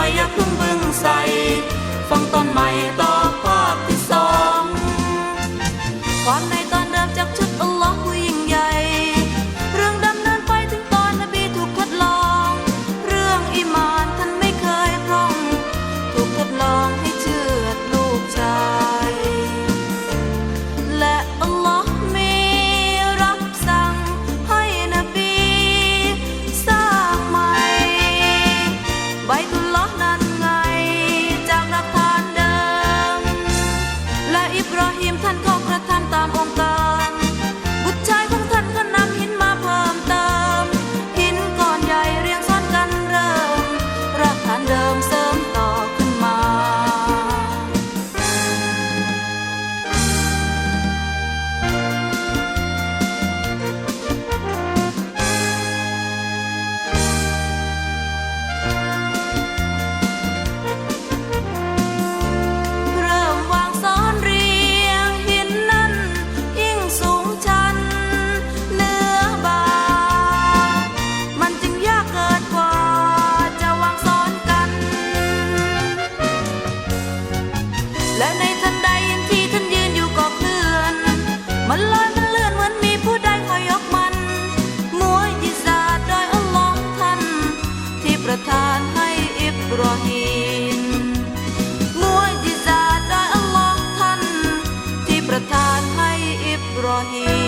อยัย่าเพิ่งบึงใส่ฟังตอนใหม่ต่อภาคที่สอง nam sa Ibrahim.